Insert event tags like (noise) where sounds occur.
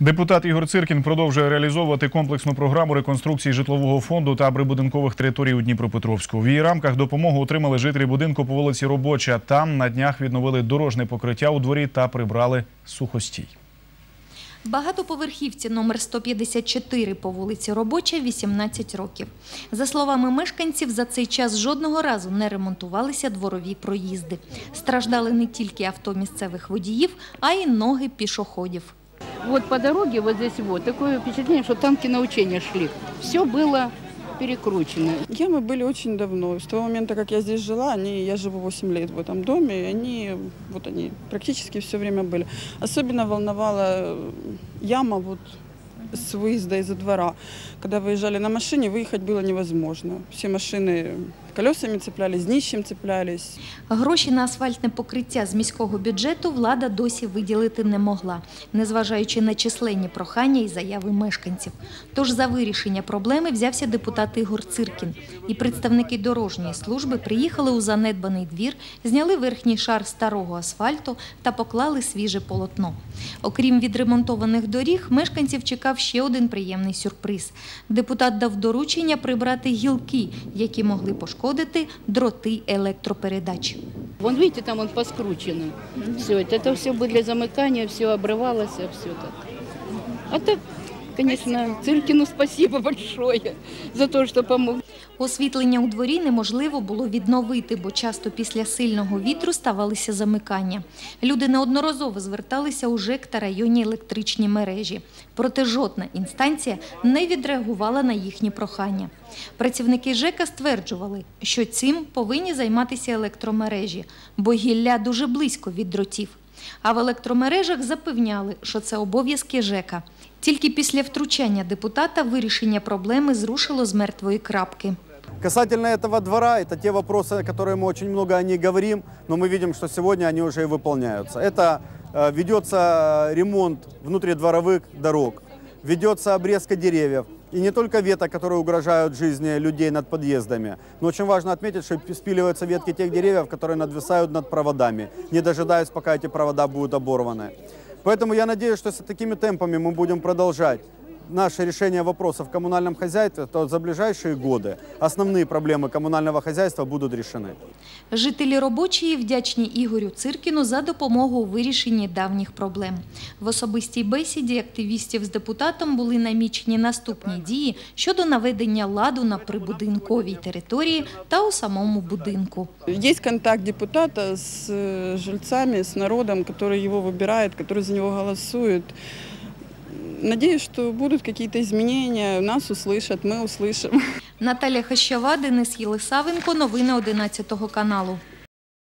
Депутат Ігор Циркін продовжує реалізовувати комплексну програму реконструкції житлового фонду та прибудинкових територій у Дніпропетровську. В її рамках допомогу отримали жителі будинку по вулиці Робоча. Там на днях відновили дорожне покриття у дворі та прибрали сухостій. Багатоповерхівці номер 154 по вулиці Робоча 18 років. За словами мешканців, за цей час жодного разу не ремонтувалися дворові проїзди. Страждали не тільки авто місцевих водіїв, а й ноги пішоходів Вот по дороге вот здесь вот такое впечатление, что танки на учения шли. Все было перекручено. Ямы были очень давно. С того момента, как я здесь жила, они, я живу 8 лет в этом доме, и они, вот они практически все время были. Особенно волновала э, яма вот с выезда из-за двора. Когда выезжали на машине, выехать было невозможно. Все машины колесами цеплялись, днищем цеплялись. Гроші на асфальтне покриття з міського бюджету влада досі виділити не могла, незважаючи на численні прохання і заяви мешканців. Тож за вирішення проблеми взявся депутат Ігор Циркін. І представники дорожньої служби приїхали у занедбаний двір, зняли верхній шар старого асфальту та поклали свіже полотно. Окрім відремонтованих доріг, мешканців чекав ще один приємний сюрприз. Депутат дав доручення прибрати гілки, які могли пошкодити дроти електропередач. Вон видите, там он поскручено. Все это, это все бы для замыкания, все обрывалось, все так. А так, конечно, Циркину спасибо (laughs) большое за то, что помог. Освітлення у дворі неможливо було відновити, бо часто після сильного вітру ставалися замикання. Люди неодноразово зверталися у ЖЕК та районні електричні мережі. Проте жодна інстанція не відреагувала на їхні прохання. Працівники ЖЕКа стверджували, що цим повинні займатися електромережі, бо гілля дуже близько від дротів. А в електромережах запевняли, що це обов'язки ЖЕКа. Тільки після втручання депутата вирішення проблеми зрушило з мертвої крапки. Касательно этого двора, это те вопросы, о которых мы очень много о них говорим, но мы видим, что сегодня они уже и выполняются. Это э, ведется ремонт внутридворовых дорог, ведется обрезка деревьев. И не только веток, которые угрожают жизни людей над подъездами, но очень важно отметить, что спиливаются ветки тех деревьев, которые надвисают над проводами, не дожидаясь, пока эти провода будут оборваны. Поэтому я надеюсь, что с такими темпами мы будем продолжать наше решение вопросов в коммунальном хозяйстве, то за ближайшие годы основные проблемы коммунального хозяйства будут решены. Жителі робочої вдячні Ігорю Циркіну за допомогу у вирішенні давніх проблем. В особистій бесіді активістів з депутатом були намічені наступні дії щодо наведення ладу на прибудинковій території та у самому будинку. Есть контакт депутата с э, жильцами, с народом, который его выбирает, который за него голосует. Надеюсь, что будут какие-то изменения, нас услышат, мы услышим. Наталя Хащава, Денис Єлисавенко. Новини 11 каналу.